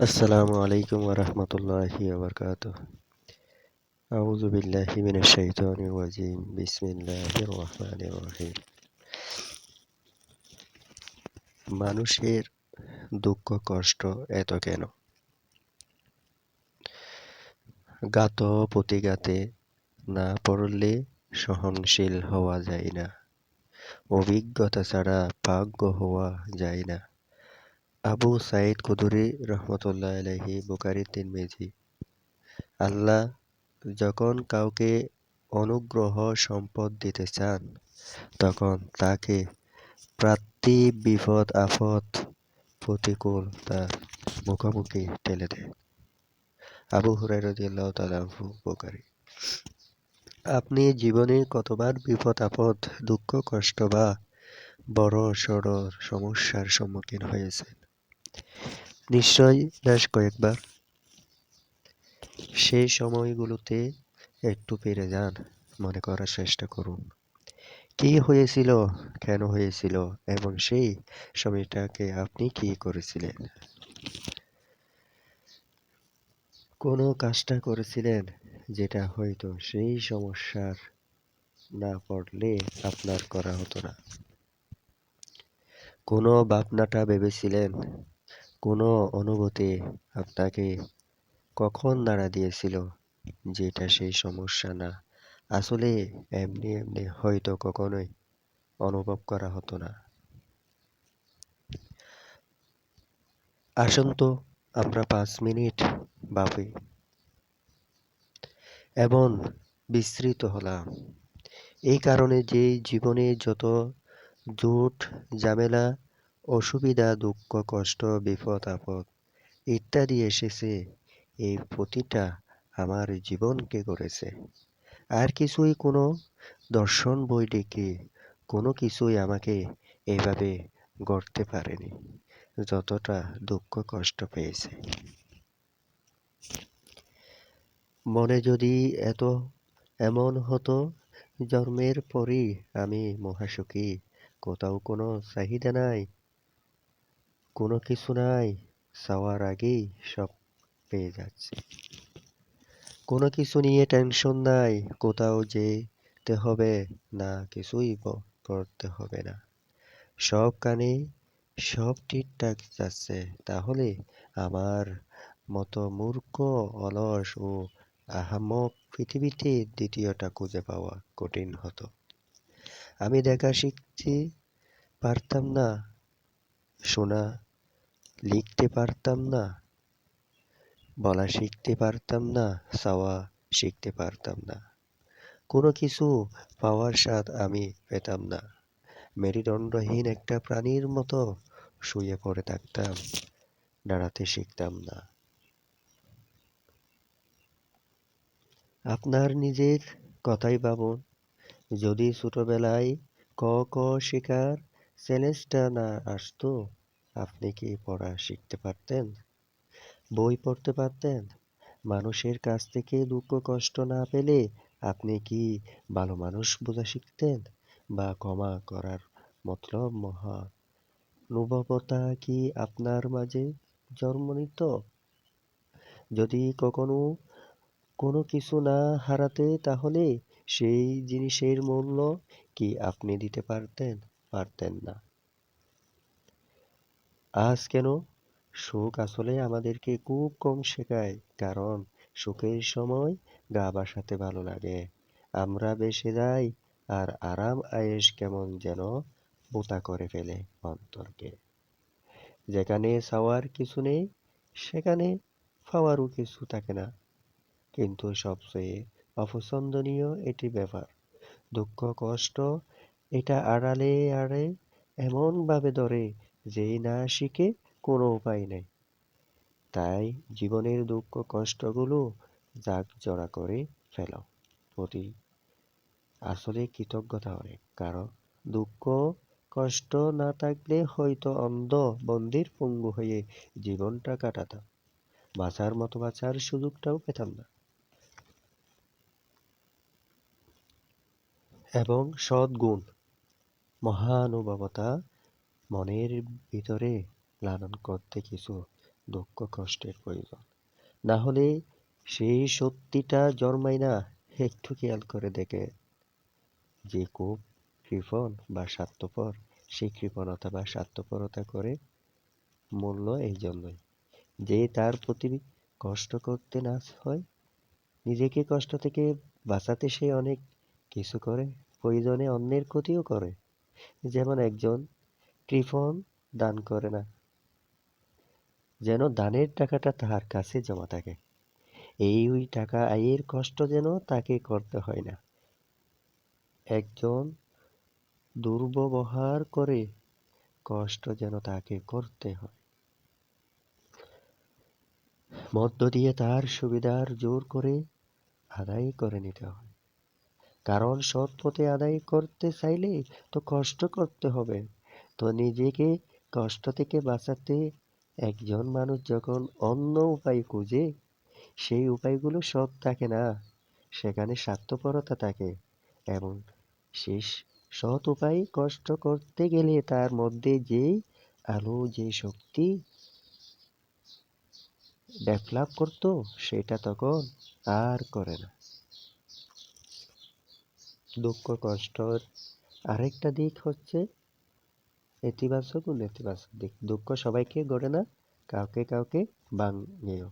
আসসালামু আলাইকুম ওরহমতুল্লাহি ওবরকাতুহ আউযু বিল্লাহি মিনাশ শাইতানির রাজিম। বিসমিল্লাহির রহমানির রহিম। মানুষের দুঃখ, কষ্ট এত কেন? গাত প্রতিগাতে না পড়লে সহনশীল হওয়া যায় না। অভিজ্ঞতা ছাড়া ভাগ্য হওয়া যায় না। আবু সাইদ কুদুরি রহমতুল্লাহ আলহি বুকারি তিরমিজি। আল্লাহ যখন কাউকে অনুগ্রহ সম্পদ দিতে চান, তখন তাকে প্রাপ্তি বিপদ আপদ প্রতিকূল তার মুখোমুখি ঠেলে দেয়। আবু হুরাই রদিয়াল্লাহ তালাহু বুকারি আপনি জীবনে কতবার বিপদ আপদ, দুঃখ, কষ্ট বা বড় সড় সমস্যার সম্মুখীন হয়েছেন? নিশ্চয় বেশ কয়েকবার। সেই সময়গুলোতে একটু পেরে যান, মনে করার চেষ্টা করুন। কি হয়েছিল, কেন হয়েছিল, এবং সেই সময়টাকে আপনি কি করেছিলেন? কোনো কাজটা করেছিলেন যেটা হয়তো সেই সমস্যার না পড়লে আপনার করা হতো না? কোনো ভাবনাটা ভেবেছিলেন কোনো অনুভূতি আপনাকে কখন নাড়া দিয়েছিল যেটা সেই সমস্যা না? আসলে এমনি এমনি হয়তো কখনোই অনুভব করা হতো না। আসুন তো আমরা পাঁচ মিনিট ভাবি। এবং বিস্তৃত হলাম। এই কারণে যে জীবনে যত জোট, ঝামেলা অসুবিধা, দুঃখ, কষ্ট, বিপদ, আপদ ইত্যাদি এসেছে। এই প্রতিটা আমার জীবনকে করেছে। আর কিছুই কোনো দর্শন বই ডেকে কোনো কিছুই আমাকে এভাবে গড়তে পারেনি, যতটা দুঃখ, কষ্ট পেয়েছে। মনে যদি এত এমন হতো, জন্মের পরই আমি মহাসুখী, কোথাও কোনো চাহিদা নাই কোনো কিছু নাই চাওয়ার আগেই সব পেয়ে যাচ্ছে। কোনো কিছু নিয়ে টেনশন নাই, কোথাও যেতে হবে না, কিছুই করতে হবে না। সব কানে সব ঠিকঠাক যাচ্ছে, তাহলে আমার মতো মূর্খ, অলস ও আহাম্মক পৃথিবীতে দ্বিতীয়টা খুঁজে পাওয়া কঠিন হতো। আমি দেখা শিখতে পারতাম না, শোনা লিখতে পারতাম না, বলা শিখতে পারতাম না, চাওয়া শিখতে পারতাম না। কোনো কিছু পাওয়ার স্বাদ আমি পেতাম না। মেরুদণ্ডহীন একটা প্রাণীর মতো শুয়ে পড়ে থাকতাম, দাঁড়াতে শিখতাম না। আপনার নিজের কথাই ভাবুন, যদি ছোটবেলায় ক ক শেখার চ্যালেঞ্জটা না আসতো আপনি কি পড়া শিখতে পারতেন? বই পড়তে পারতেন? মানুষের কাছ থেকে দুঃখ, কষ্ট না পেলে আপনি কি ভালো মানুষ বোঝা শিখতেন? বা ক্ষমা করার মতলব মহানুভবতা কি আপনার মাঝে জন্ম নিত যদি কখনো কোনো কিছু না হারাতে তাহলে সেই জিনিসের মূল্য কি আপনি দিতে পারতেন? পারতেন না। আজ কেন? সুখ আসলে আমাদেরকে খুব কম শেখায়, কারণ সুখের সময় গা বাসাতে ভালো লাগে। আমরা বেসে যাই আর আরাম আয়েস কেমন যেন বোতা করে ফেলে অন্তরকে। যেখানে চাওয়ার কিছু নেই, সেখানে পাওয়ারও কিছু থাকে না। কিন্তু সবচেয়ে অপছন্দনীয় এটি ব্যাপার, দুঃখ কষ্ট এটা আড়ালে আড়ে এমনভাবে ধরে যেই না শিখে কোনো উপায় নেই। তাই জীবনের দুঃখ কষ্টগুলো জাগ জড়া করে ফেলো। প্রতি আসলে কৃতজ্ঞতা অনেক, কারণ দুঃখ, কষ্ট না থাকলে হয়তো অন্ধ বন্দির পঙ্গু হয়ে জীবনটা কাটাতাম। বাঁচার মতো বাঁচার সুযোগটাও পেতাম না। এবং সদ্গুণ, মহানুভবতা মনের ভিতরে লালন করতে কিছু দুঃখ কষ্টের প্রয়োজন। না হলে সেই সত্যিটা জন্মায় না। একটু খেয়াল করে দেখে যে খুব কৃপণ বা স্বার্থপর, সেই কৃপণতা বা স্বার্থপরতা করে মূল্য এই জন্যই যে তার প্রতি কষ্ট করতে না হয়, নিজেকে কষ্ট থেকে বাঁচাতে সে অনেক কিছু করে, প্রয়োজনে অন্যের ক্ষতিও করে। যেমন একজন কৃপণ দান করে না। যেন দানের টাকাটা তাহার কাছে জমা থাকে। এই ওই টাকা আয়ের কষ্ট যেন তাকে করতে হয় না। একজন দুর্ব্যবহার করে কষ্ট যেন তাকে করতে হয়। মধ্য দিয়ে তার সুবিধার জোর করে আদায় করে নিতে হয়। কারণ সৎ পথে আদায় করতে চাইলে তো কষ্ট করতে হবে। তো নিজেকে কষ্ট থেকে বাঁচাতে একজন মানুষ যখন অন্য উপায় খুঁজে, সেই উপায়গুলো সৎ থাকে না। সেখানে স্বার্থপরতা থাকে এবং সেই সৎ উপায় কষ্ট করতে গেলে তার মধ্যে যে আলো যে শক্তি ডেভেলপ করতো, সেটা তখন আর করে না। দুঃখ, কষ্টর আরেকটা দিক হচ্ছে নেতিবাচক ও নেতিবাচক দিক। দুঃখ সবাইকে গড়ে না, কাউকে কাউকে ভাঙেও।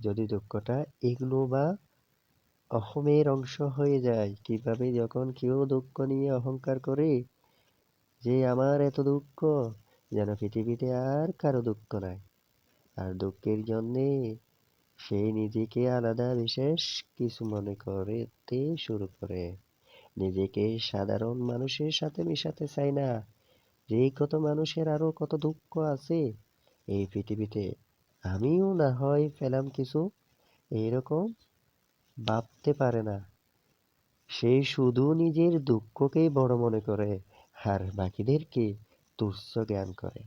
যদি দুঃখটা এগুলো বা অহমের অংশ হয়ে যায়, কীভাবে যখন কেউ দুঃখ নিয়ে অহংকার করে? যে আমার এত দুঃখ, যেন পৃথিবীতে আর কারও দুঃখ নাই। আর দুঃখের জন্যে সে নিজেকে আলাদা বিশেষ কিছু মনে করতে শুরু করে। নিজেকে সাধারণ মানুষের সাথে মিশাতে চায় না যে কত মানুষের আরও কত দুঃখ আছে, এই পৃথিবীতে আমিও না হয় পেলাম কিছু এইরকম ভাবতে পারে না। সে শুধু নিজের দুঃখকেই বড় মনে করে, আর বাকিদেরকে তুচ্ছ জ্ঞান করে।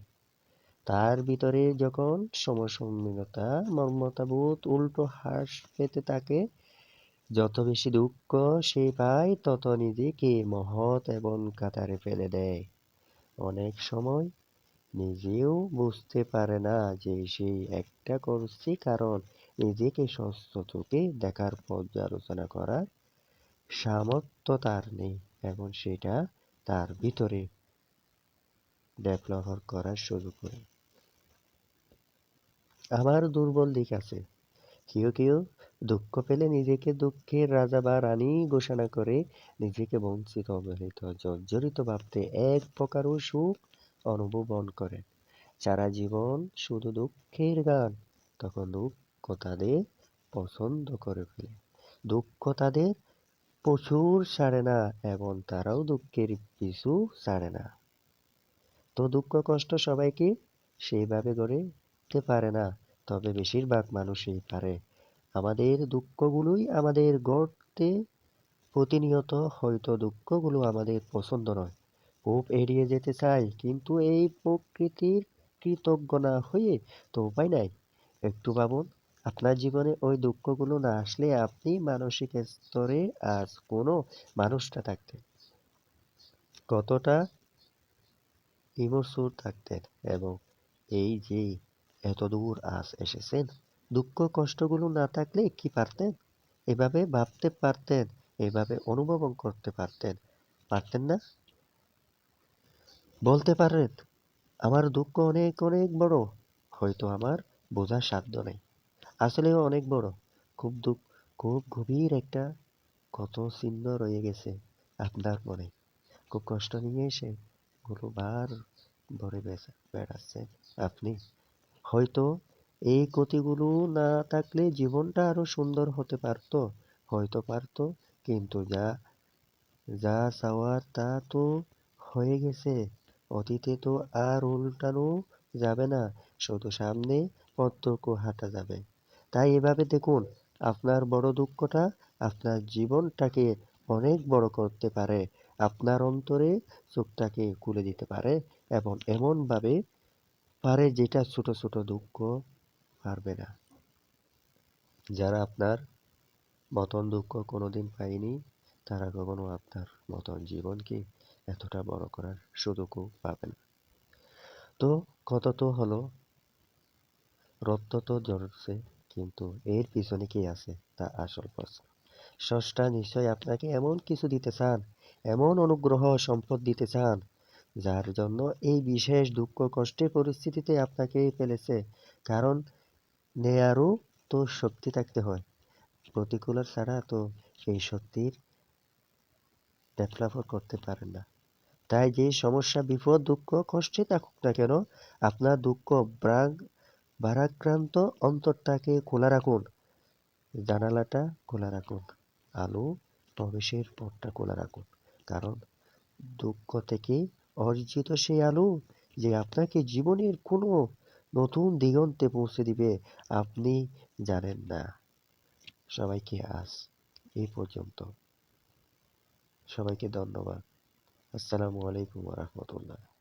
তার ভিতরে যখন সমসম্মিলতা, মর্মতাবোধ, উল্টো হ্রাস পেতে থাকে, যত বেশি দুঃখ সে পায়, তত নিজেকে মহৎ এবং কাতারে ফেলে দেয়। অনেক সময় নিজেও বুঝতে পারে না যে সে একটা করছে, কারণ নিজেকে চোখে দেখার পর্যালোচনা করার সামর্থ্য তার নেই, এবং সেটা তার ভিতরে ডেভেলপ করার শুরু করে। আমার দুর্বল দিক আছে। কেউ কেউ দুঃখ পেলে নিজেকে দুঃখের রাজা বা রানী ঘোষণা করে নিজেকে বঞ্চিত অবহেলিত, জর্জরিত ভাবতে এক প্রকারও সুখ অনুভবন করে। সারা জীবন শুধু দুঃখের গান, তখন দুঃখ তাদের পছন্দ করে ফেলে। দুঃখ তাদের প্রচুর ছাড়ে না এবং তারাও দুঃখের পিছু ছাড়ে না। তো দুঃখ কষ্ট সবাইকে সেইভাবে গড়ে উঠতে পারে না। তবে বেশিরভাগ মানুষই পারে। আমাদের দুঃখগুলোই আমাদের গড়তে প্রতিনিয়ত হয়তো দুঃখগুলো আমাদের পছন্দ নয়। খুব এড়িয়ে যেতে চাই, কিন্তু এই প্রকৃতির কৃতজ্ঞ না হয়ে তো উপায় নাই। একটু ভাবুন, আপনার জীবনে ওই দুঃখগুলো না আসলে আপনি মানসিক স্তরে আজ কোনো মানুষটা থাকতেন। কতটা ইমোসুর থাকতেন এবং এই যে এত দূর আজ এসেছেন। দুঃখ কষ্টগুলো না থাকলে কি পারতেন? এভাবে ভাবতে পারতেন, এভাবে অনুভব করতে পারতেন। পারতেন না? বলতে পারেন, আমার দুঃখ অনেক অনেক বড়। হয়তো আমার বোঝার সাধ্য নেই। আসলেও অনেক বড়। খুব দুঃখ, খুব গভীর একটা কত চিহ্ন রয়ে গেছে আপনার মনে। খুব কষ্ট নিয়ে এসে গুলো ভরে বেড়াচ্ছেন আপনি। হয়তো এই গতিগুলো না থাকলে জীবনটা আরও সুন্দর হতে পারত, হয়তো পারত। কিন্তু যা যা চাওয়ার তা তো হয়ে গেছে। অতীতে তো আর উল্টানো যাবে না, শুধু সামনে পথটুকু হাঁটা যাবে। তাই এভাবে দেখুন, আপনার বড় দুঃখটা আপনার জীবনটাকে অনেক বড় করতে পারে। আপনার অন্তরে চোখটাকে খুলে দিতে পারে এবং এমনভাবে পারে যেটা ছোট ছোট দুঃখ পারবে না। যারা আপনার মতন দুঃখ কোনোদিন পায়নি, তারা কখনো আপনার মতন জীবনকে এতটা বড় করার সুযোগও পাবে না। তো কত তো হলো, রক্ত তো জড়ছে কিন্তু এর পিছনে কি আছে তা আসল প্রশ্ন। স্রষ্টা নিশ্চয় আপনাকে এমন কিছু দিতে চান, এমন অনুগ্রহ, সম্পদ দিতে চান যার জন্য এই বিশেষ দুঃখ কষ্টের পরিস্থিতিতে আপনাকে ফেলেছে। কারণ নেয়ারও তো শক্তি থাকতে হয়। প্রতিকূলতা ছাড়া তো এই শক্তির ডেভেলপ করতে পারেন না। তাই যে সমস্যা, বিপদ, দুঃখ, কষ্টে থাকুক না কেন, আপনার দুঃখ ব্রাগ ভারাক্রান্ত অন্তরটাকে খোলা রাখুন। জানালাটা খোলা রাখুন। আলো প্রবেশের পথটা খোলা রাখুন। কারণ দুঃখ থেকে অর্জিত সেই আলো যে আপনাকে জীবনের কোনো নতুন দিগন্তে পৌঁছে দিবে আপনি জানেন না। সবাইকে আজ এই পর্যন্ত। সবাইকে ধন্যবাদ। আসসালামু আলাইকুম রহমতুল্লাহ।